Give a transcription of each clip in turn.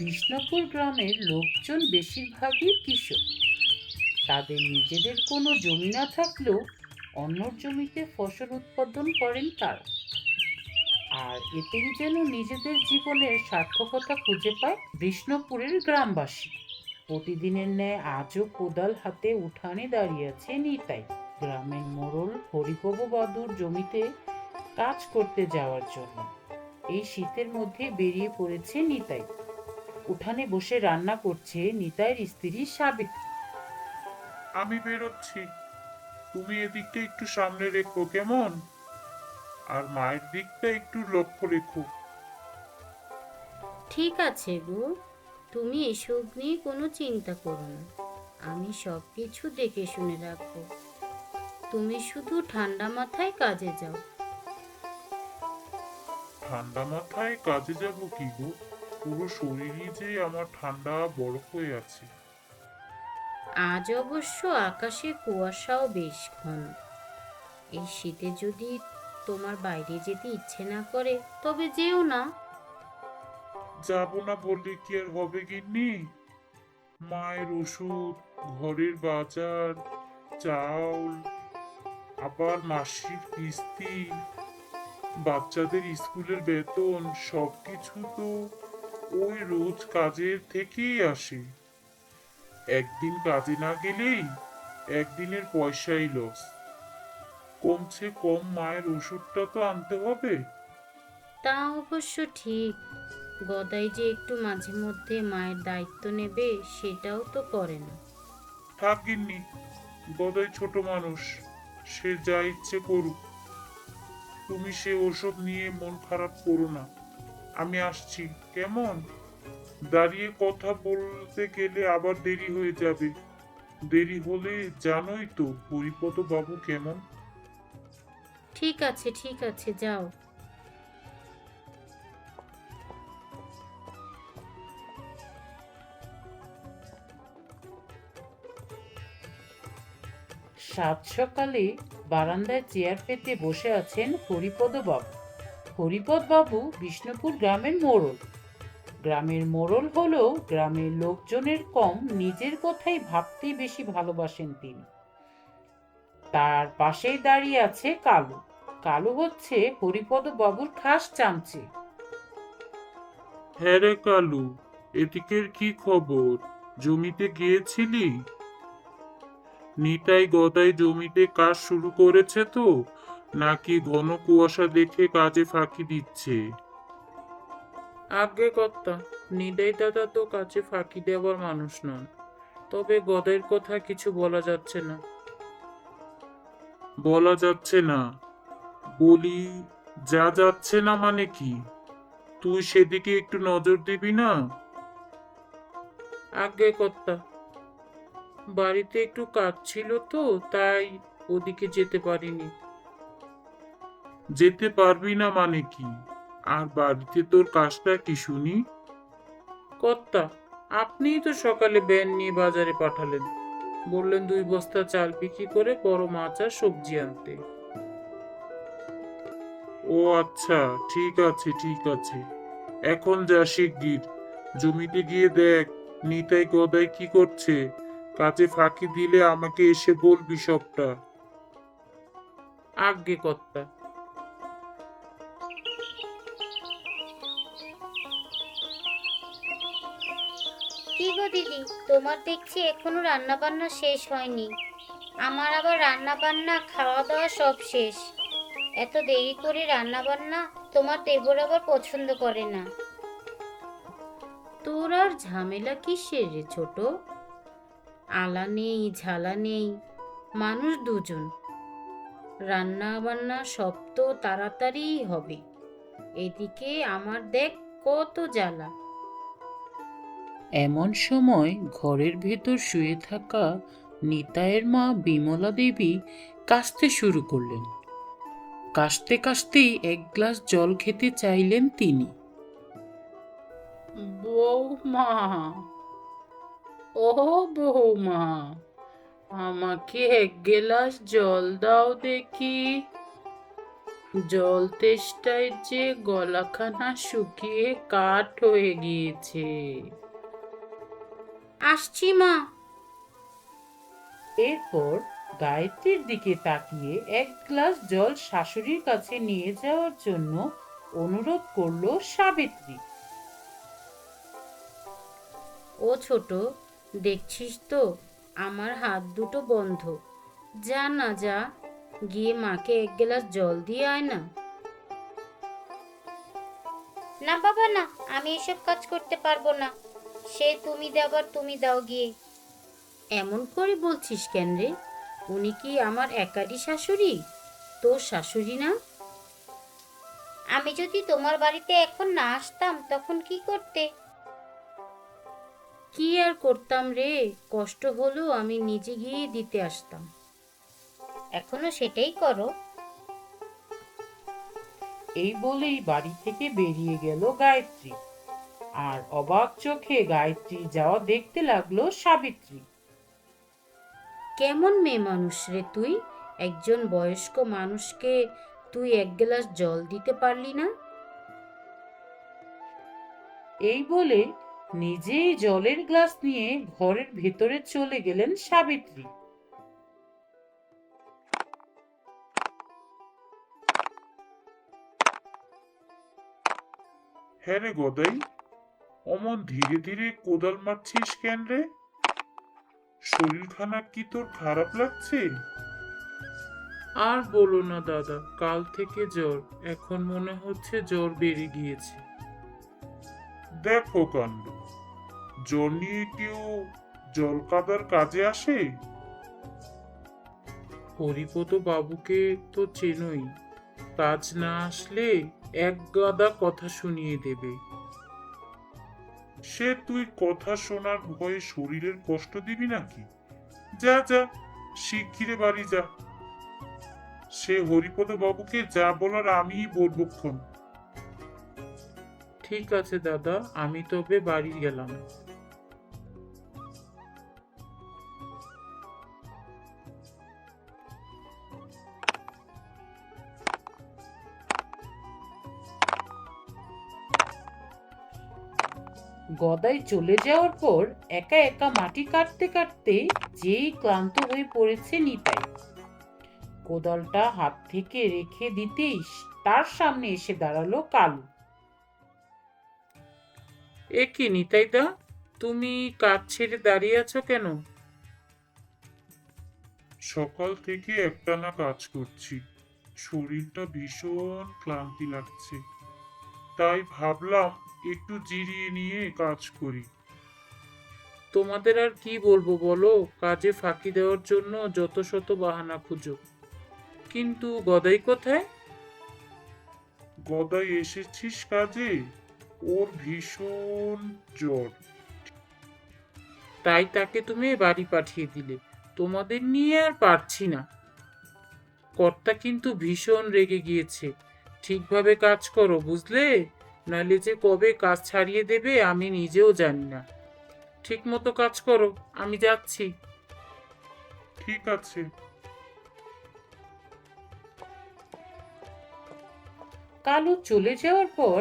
কৃষ্ণপুর গ্রামের লোকজন বেশিরভাগই কৃষক। তাদের নিজেদের কোনো জমি না থাকলেও অন্যর জমিতে ফসল উৎপাদন করেন তারা। আর এতেই যেন নিজেদের জীবনের সার্থকতা খুঁজে পায় বিষ্ণুপুরের গ্রামবাসী। প্রতিদিনের ন্যায় আজও কোদাল হাতে উঠানে দাঁড়িয়ে আছে নিতাই। গ্রামের মোড়ল হরিপব বাদুর জমিতে কাজ করতে যাওয়ার জন্য। এই শীতের মধ্যে বেরিয়ে পড়েছে নিতাই। উঠানে বসে রান্না করছে নিতাইয়ের স্ত্রী সাবিত্রী আমি বেরোচ্ছি। তুমি এদিকটা একটু সামনে রেখো কেমন? আর মায়ের দিকটা একটু লক্ষ্য রেখো। ঠিক আছে গো। তুমি এসব নিয়ে কোনো চিন্তা করো না। আমি সব কিছু দেখে শুনে রাখব। তুমি শুধু ঠান্ডা মাথায় কাজে যাও। ঠান্ডা মাথায় কাজে যাব কি গো? পুরো শরীরই যে আমার ঠান্ডা বরফ হয়ে আছে। আজ অবশ্য আকাশে কুয়াশাও বেশ ঘন। এই শীতে যদি তোমার বাইরে যেতে ইচ্ছে না করে তবে যেও না। যাব না বললে কি আর হবে গিন্নি? মায়ের ওষুধ ঘরের বাজার চাউল আবার মাসিক কিস্তি বাচ্চাদের স্কুলের বেতন সবকিছু তো ওই রোজ কাজের থেকেই আসে। একদিন কাজে না গেলেই একদিনের পয়সাই লস কমছে কম মায়ের ওষুধটা তো আনতে হবে। তা অবশ্য ঠিক। গদাই যে একটু মাঝে মধ্যে মায়ের দায়িত্ব নেবে সেটাও তো করে না। থাক গিন্নি গদাই ছোট মানুষ সে যা ইচ্ছে করুক। তুমি সে ওষুধ নিয়ে মন খারাপ করো না। আমি আসছি। কেমন? দাঁড়িয়ে কথা বলতে গেলে আবার দেরি হয়ে যাবে। দেরি হলে জানোই তো হরিপদ বাবু কেমন। ঠিক আছে ঠিক আছে যাও। সাত সকালে বারান্দায় চেয়ার পেতে বসে আছেন হরিপদ বাবু। হরিপদ বাবু বিষ্ণুপুর গ্রামের মোড়ল। গ্রামের মোড়ল হলেও গ্রামের লোকজনের কম নিজের কথাই ভাবতেই বেশি ভালোবাসেন তিনি। তার পাশেই দাঁড়িয়ে আছে কালু। কালু হচ্ছে হরিপদ বাবুর খাস চামচে। হ্যাঁ রে কালু, এদিকের কি খবর? জমিতে গিয়েছিলি? নিতাই গদাই জমিতে কাজ শুরু করেছে তো নাকি ঘন কুয়াশা দেখে কাজে ফাঁকি দিচ্ছে? আগে কর্তা নিদাই দাদা তো কাছে ফাঁকি দেওয়ার মানুষ নন। তবে গদের কথা কিছু বলা যাচ্ছে না। বলা যাচ্ছে না। বলি যা যাচ্ছে না মানে কি? তুই সেদিকে একটু নজর দিবি না? আগে কর্তা বাড়িতে একটু কাজ ছিল তো তাই ওদিকে যেতে পারিনি। যেতে পারবি না মানে কি? আর বাড়িতে তোর কাজটা কি শুনি? কর্তা আপনিই তো সকালে ব্যান নিয়ে বাজারে পাঠালেন। বললেন দুই বস্তা চাল বিক্রি করে বড় মাছ আর সবজি আনতে। ও আচ্ছা ঠিক আছে ঠিক আছে। এখন যা শিগগির। জমিতে গিয়ে দেখ নিতাই গদাই কি করছে। কাজে ফাঁকি দিলে আমাকে এসে বলবি সবটা। আগে কর্তা তোমার দেখছি এখনও রান্না বান্না শেষ হয়নি। আমার আবার রান্না বান্না খাওয়া দাওয়া সব শেষ। এত দেরি করে রান্না বান্না তোমার দেবর আবার পছন্দ করে না। তোর আর ঝামেলা কিসের রে ছোট? আলা নেই, ঝালা নেই, মানুষ দুজন। রান্না বান্না সব তো তাড়াতাড়িই হবে। এদিকে আমার দেখ কত জ্বালা। এমন সময় ঘরের ভেতর শুয়ে থাকা নিতায়ের মা বিমলা দেবী কাশতে শুরু করলেন। কাশতে কাশতেই এক গ্লাস জল খেতে চাইলেন তিনি। বৌমা, ও বৌমা, আমাকে এক গ্লাস জল দাও দেখি। জল তেষ্টায় যে গলাখানা শুকিয়ে কাঠ হয়ে গিয়েছে। আসছি মা। এরপর গায়ত্রীর দিকে তাকিয়ে এক গ্লাস জল শাশুড়ির কাছে নিয়ে যাওয়ার জন্য অনুরোধ করল সাবিত্রী। ও ছোট দেখছিস তো আমার হাত দুটো বন্ধ। যা না যা গিয়ে মাকে এক গ্লাস জল দিয়ে আয় না। না বাবা না আমি এসব কাজ করতে পারব না। সে তুমি দেবার তুমি দাও গিয়ে। এমন করে বলছিস কেন রে? উনি কি আমার একারই শাশুড়ি? তোর শাশুড়ি না? আমি যদি তোমার বাড়িতে এখন না আসতাম তখন কি করতে? কি আর করতাম রে? কষ্ট হলেও আমি নিজে গিয়ে দিতে আসতাম। এখনও সেটাই করো। এই বলেই বাড়ি থেকে বেরিয়ে গেল গায়ত্রী। আর অবাক চোখে গায়ত্রী যাওয়া দেখতে লাগল সাবিত্রী। কেমন মেয়ে মানুষ রে তুই? একজন বয়স্ক মানুষকে তুই এক গ্লাস জল দিতে পারলি না? এই বলে নিজেই জলের গ্লাস নিয়ে ঘরের ভেতরে চলে গেলেন সাবিত্রী। হ্যাঁ রে গদাই অমন ধীরে ধীরে কোদাল মারছিস কেন রে? শরীরখানা কি তোর খারাপ লাগছে? আর বলো না দাদা কাল থেকে জ্বর। এখন মনে হচ্ছে জ্বর বেড়ে গিয়েছে। দেখো কাণ্ড। জ্বর নিয়ে কেউ জল কাদার কাজে আসে? হরিপদ বাবুকে তো চেনই। কাজ না আসলে এক গাদা কথা শুনিয়ে দেবে। সে তুই কথা শোনার ভয়ে শরীরের কষ্ট দিবি নাকি? যা যা শিগগিরে বাড়ি যা। সে হরিপদ বাবুকে যা বলার আমিই বলবক্ষণ ঠিক আছে দাদা, আমি তবে বাড়ি গেলাম। গদাই চলে যাওয়ার পর একা একা মাটি কাটতে কাটতে যেই ক্লান্ত হয়ে পড়েছে নিতাই। কোদালটা হাত থেকে রেখে দিতেই তার সামনে এসে দাঁড়াল কালু। এ কি নিতাইদা? তুমি কাজ ছেড়ে দাঁড়িয়ে আছো কেন? সকাল থেকে একটানা কাজ করছি। শরীরটা ভীষণ ক্লান্তি লাগছে। তাই ভাবলাম একটু জিরিয়ে নিয়ে কাজ করি। তোমাদের আর কি বলব বলো? কাজে ফাঁকি দেওয়ার জন্য যত শত বাহানা খুঁজো। কিন্তু গদাই কোথায়? গদাই এসেছিস কাজে? ওর ভীষণ জ্বর। তাই তাকে তুমি বাড়ি পাঠিয়ে দিলে। তোমাদের নিয়ে আর পারছি না। কর্তা কিন্তু ভীষণ রেগে গিয়েছে। ঠিকভাবে কাজ করো বুঝলে? নাহলে যে কবে কাজ ছাড়িয়ে দেবে আমি নিজেও জানি না। ঠিক মতো কাজ করো আমি যাচ্ছি। ঠিক আছে। কালু চলে যাওয়ার পর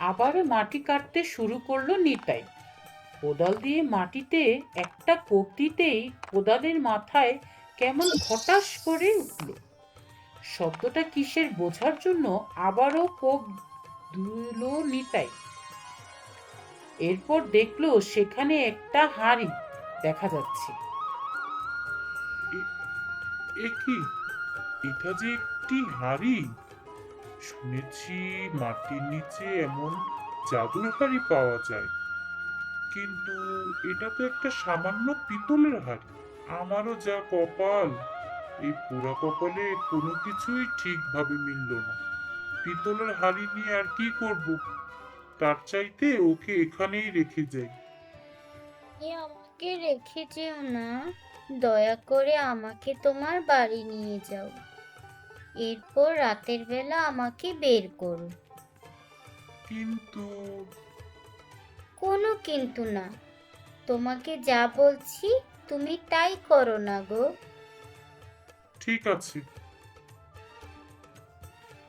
আবারও মাটি কাটতে শুরু করল নিতাই। কোদাল দিয়ে মাটিতে একটা কোপ দিতেই কোদালের মাথায় কেমন হঠাৎ করে উঠল। শব্দটা কিসের বোঝার জন্য আবারও কোপ দিল নিতাই। এরপর দেখল সেখানে একটা হাড়ি দেখা যাচ্ছে। এটা যে একটি হাড়ি? শুনেছি মাটির নিচে এমন জাদুর হাড়ি পাওয়া যায়। কিন্তু এটা তো একটা সামান্য পিতলের হাড়ি। আমারও যা কপাল, এই পোড়া কপালে কোনো কিছুই ঠিকভাবে মিলল না। পিতলের হাড়ি নিয়ে আর কি করব? তার চাইতে ওকে এখানেই রেখে যাই। এ আমাকে রেখে যেও না। দয়া করে আমাকে তোমার বাড়ি নিয়ে যাও। এরপর রাতের বেলা আমাকে বের করো। কিন্তু কোনো কিন্তু না। তোমাকে যা বলছি তুমি তাই করো না গো। ঠিক আছে।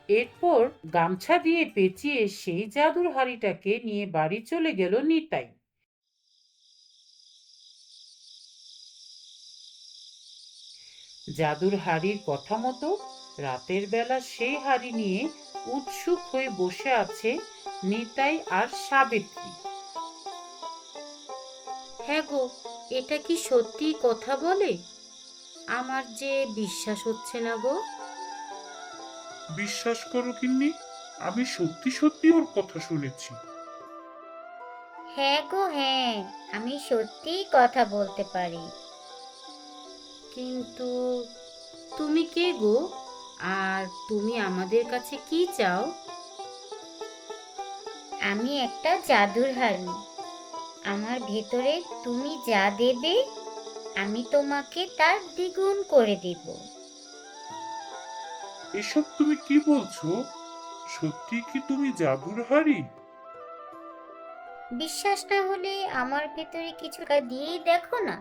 এরপর গামছা দিয়ে পেঁচিয়ে সেই জাদুর হাড়িটাকে নিয়ে বাড়ি চলে গেল নিতাই। জাদুর হাড়ির কথা মতো রাতের বেলা সেই হাড়ি নিয়ে উৎসুক হয়ে বসে আছে নিতাই আর সাবিত্রী। হ্যাঁ গো, এটা কি সত্যি কথা বলে? আমার যে বিশ্বাস হচ্ছে না গো। বিশ্বাস করো কিন্নি আমি সত্যি সত্যি ওর কথা শুনেছি। হ্যাঁ গো হ্যাঁ আমি সত্যিই কথা বলতে পারি। কিন্তু তুমি কে গো? আর তুমি আমাদের কাছে কি চাও? আমি একটা জাদুর হাড়ি। আমার ভেতরে তুমি যা দেবে, আমি তোমাকে তার দ্বিগুণ করে দেব। এসব তুমি কি বলছো? সত্যি কি তুমি জাদুর হাড়ি বিশ্বাস না হলে আমার ভেতরে কিছু দিয়েই দেখো না।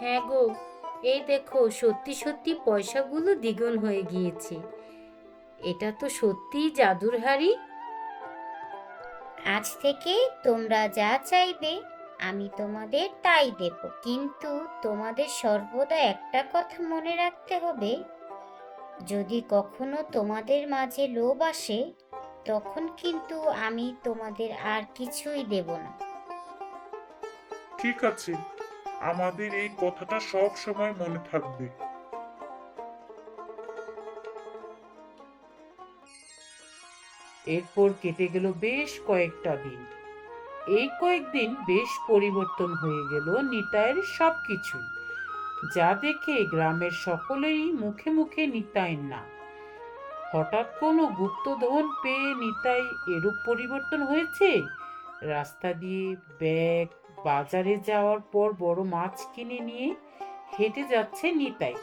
হ্যাঁ গো, এই দেখো সত্যি সত্যি পয়সাগুলো দ্বিগুণ হয়ে গিয়েছে। এটা তো সত্যিই জাদুর হাড়ি আজ থেকে তোমরা যা চাইবে, আমি তোমাদের তাই দেব। কিন্তু তোমাদের সর্বদা একটা কথা মনে রাখতে হবে, যদি কখনো তোমাদের মাঝে লোভ আসে, তখন কিন্তু আমি তোমাদের আর কিছুই দেব না। ঠিক আছে, আমাদের এই কথাটা সব সময় মনে থাকবে। এরপর কেটে গেল বেশ কয়েকটা দিন। এই কয়েকদিন বেশ পরিবর্তন হয়ে গেল নিতাইয়ের সব কিছুই যা দেখে গ্রামের সকলেরই মুখে মুখে নিতাইয়ের নাম। হঠাৎ কোনো গুপ্তধন পেয়ে নিতাই এরূপ পরিবর্তন হয়েছে? রাস্তা দিয়ে ব্যাগ, বাজারে যাওয়ার পর বড় মাছ কিনে নিয়ে হেঁটে যাচ্ছে নিতাই,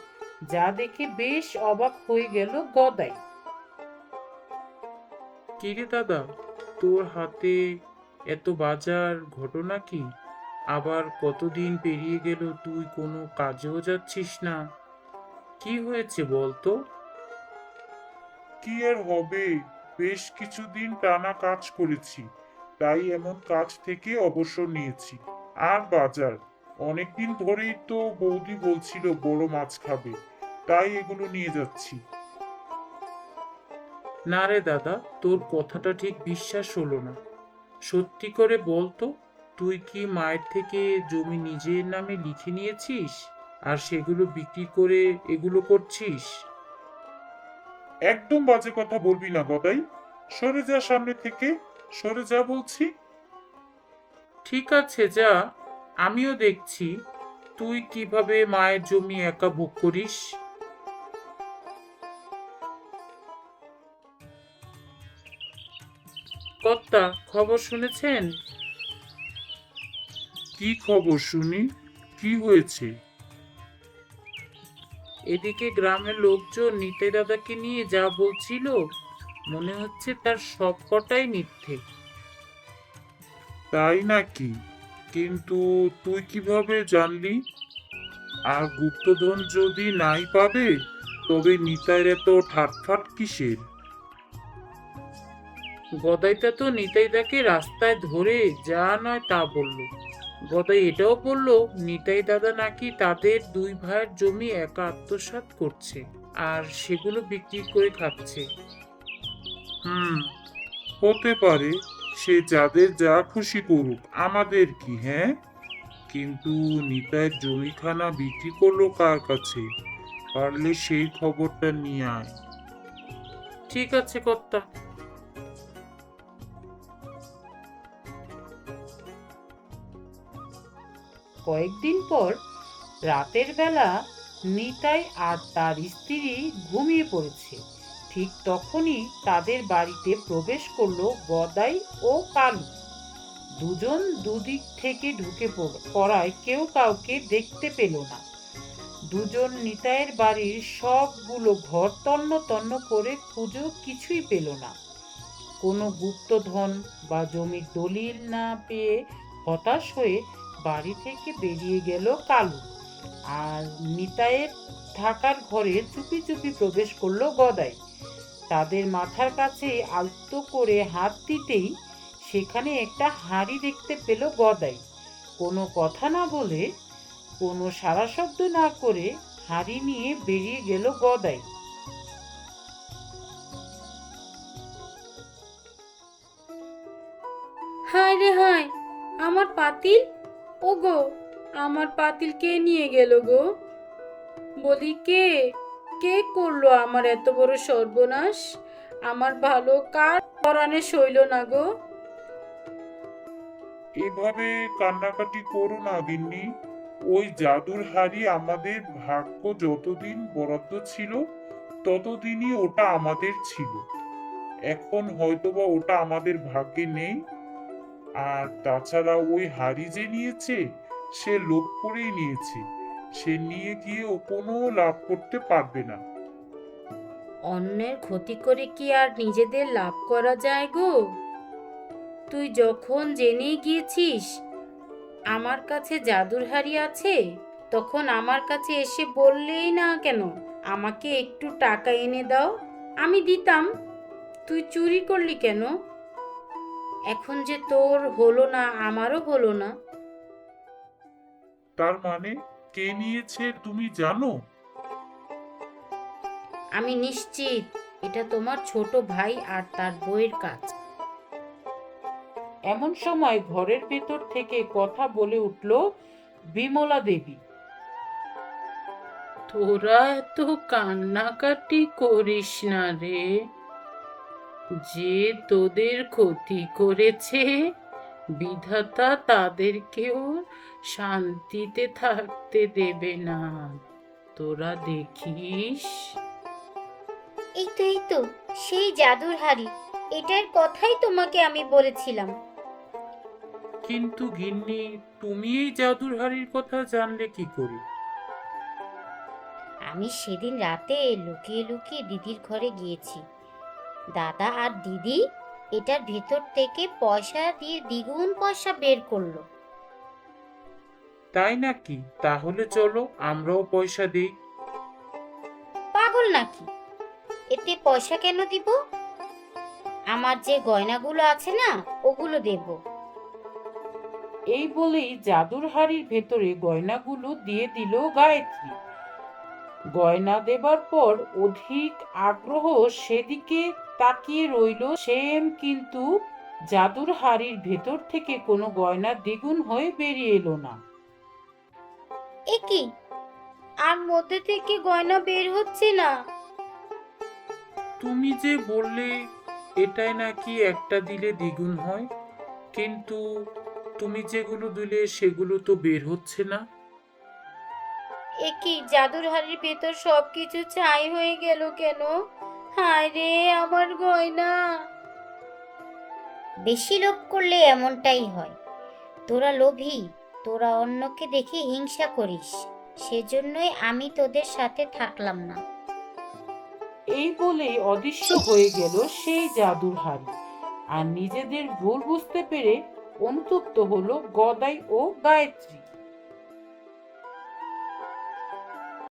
যা দেখে বেশ অবাক হয়ে গেল গদাই। কিরে দাদা? তোর হাতে এত বাজার ঘটনা কি? আবার কতদিন পেরিয়ে গেল, তুই কোনো কাজেও যাচ্ছিস না। কি হয়েছে বলতো? কি আর হবে? বেশ কিছুদিন টানা কাজ করেছি, তাই এমন কাজ থেকে অবসর নিয়েছি। আর বাজার? অনেকদিন ধরেই তো বৌদি বলছিল বড় মাছ খাবে, তাই এগুলো নিয়ে যাচ্ছি। না রে দাদা তোর কথাটা ঠিক বিশ্বাস হলো না। সত্যি করে বলতো তুই কি মায়ের থেকে জমি নিজের নামে লিখে নিয়েছিস? আর সেগুলো বিক্রি করে এগুলো করছিস? একদম বাজে কথা বলবি না গদাই। সরে যা সামনে থেকে সরে যা বলছি। ঠিক আছে যা আমিও দেখছি। তুই কীভাবে মায়ের জমি একা ভোগ করিস? কর্তা খবর শুনেছেন? কি খবর শুনি? কি হয়েছে? এদিকে গ্রামের লোকজন নিতে দাদাকে নিয়ে যা বলছিল মনে হচ্ছে তার সবকটাই মিথ্যে। তাই নাকি? কিন্তু তুই কীভাবে জানলি? আর গুপ্তধন যদি নাই পাবে তবে নিতাইয়ের এত ঠাটফাট কিসের? গদাইটা তো নিতাইদাকে রাস্তায় ধরে যা নয় তা বলল। গদাই এটাও বলল নিতাই দাদা নাকি তাদের দুই ভাইয়ের জমি একা আত্মসাৎ করছে আর সেগুলো বিক্রি করে খাচ্ছে। হুম হতে পারে সে যাদের যা খুশি করুক আমাদের কি হ্যাঁ? কিন্তু নিতাইয়ের জমিখানা বিক্রি করল কার কাছে? পারলে সেই খবরটা নিয়ে আয়। ঠিক আছে কর্তা। কয়েকদিন পর রাতের বেলা নিতাই আর তার স্ত্রী ঘুমিয়ে পড়েছে। ঠিক তখনই তাদের বাড়িতে প্রবেশ করল গদাই ও কালু। দুজন দুদিক থেকে ঢুকে পড়ায় কেউ কাউকে দেখতে পেল না। দুজন নিতাইয়ের বাড়ির সবগুলো ঘর তন্ন তন্ন করে খুঁজেও কিছুই পেল না। কোনো গুপ্তধন বা জমির দলিল না পেয়ে হতাশ হয়ে বাড়ি থেকে বেরিয়ে গেল কালু। আর নিতায়ের থাকার ঘরে চুপি চুপি প্রবেশ করল গদাই। তাদের মাথার কাছে আলতো করে হাত দিতেই সেখানে একটা হাঁড়ি দেখতে পেল গদাই। কোনো কথা না বলে, কোনো সারা শব্দ না করে হাঁড়ি নিয়ে বেরিয়ে গেল গদাই। হায় রে হায়, আমার পাতিল ও গো আমার পাতিল কে নিয়ে গেল গো? বলি, কে? কে করল আমার এত বড় সর্বনাশ? আমার ভালো কার পরাণে সইল না গো? এভাবে কান্নাকাটি করো না গিন্নি। ওই জাদুর হাড়ি আমাদের ভাগ্য যতদিন বরাদ্দ ছিল, ততদিনই ওটা আমাদের ছিল। এখন হয়তোবা ওটা আমাদের ভাগ্যে নেই। আর তাছাড়া ওই হাড়ি যে নিয়েছে, সে লোভ করেই নিয়েছে। সে নিয়ে গিয়ে ও কোনো লাভ করতে পারবে না। অন্যের ক্ষতি করে কি আর নিজেদের লাভ করা যায় গো? তুই যখন জেনে গিয়েছিস আমার কাছে জাদুর হাড়ি আছে, তখন আমার কাছে এসে বললেই না কেন? আমাকে একটু টাকা এনে দাও, আমি দিতাম। তুই চুরি করলি কেন? এখন যে তোর হলো না আমারও হলো না। তার মানে কে নিয়েছে তুমি জানো? আমি নিশ্চিত এটা তোমার ছোট ভাই আর তার বইয়ের কাজ। এমন সময় ঘরের ভেতর থেকে কথা বলে উঠল বিমলা দেবী। তোরা এত কান্নাকাটি করিস না রে। যে তোদের ক্ষতি করেছে বিধাতা তাদেরকেও শান্তিতে থাকতে দেবে না। তোরা দেখিস। এই তো এই তো সেই জাদুর হাড়ি। এটার কথাই তোমাকে আমি বলেছিলাম। কিন্তু গিন্নি তুমি এই জাদুর হাড়ির কথা জানলে কি করে? আমি সেদিন রাতে লুকিয়ে লুকিয়ে দিদির ঘরে গিয়েছি। দাদা আর দিদি এটার ভেতর থেকে পয়সা দিয়ে দ্বিগুণ পয়সা বের করল। তাই নাকি? তাহলে চলো আমরাও পয়সা দিই। পাগল নাকি? এতে পয়সা কেন দিব? আমার যে গয়নাগুলো আছে না ওগুলো দেব। এই বলেই জাদুর হাড়ির ভেতরে গয়নাগুলো দিয়ে দিল গায়ত্রী। গয়না দেবার পর অধিক আগ্রহ সেদিকে তাকিয়ে রইল সেম কিন্তু জাদুর হাড়ির ভেতর থেকে কোনো গয়না দ্বিগুণ হয়ে বেরিয়ে এলো না। এ কি? আর মধ্যে থেকে গয়না বের হচ্ছে না। তুমি যে বললে এটাই নাকি একটা দিলে দ্বিগুণ হয় কিন্তু তুমি যেগুলো দিলে সেগুলো তো বের হচ্ছে না। এ কি জাদুর হাড়ির ভেতর সবকিছু ছাই হয়ে গেল কেন? হায় রে আমার গয়না। বেশি লোভ করলে এমনটাই হয়। তোরা লোভী তোরা অন্যকে দেখে হিংসা করিস। সেজন্যই আমি তোদের সাথে থাকলাম না। এই বলেই অদৃশ্য হয়ে গেল সেই জাদুর হাড়ি। আর নিজেদের ভুল বুঝতে পেরে অনুতপ্ত হলো গদাই ও গায়ত্রী।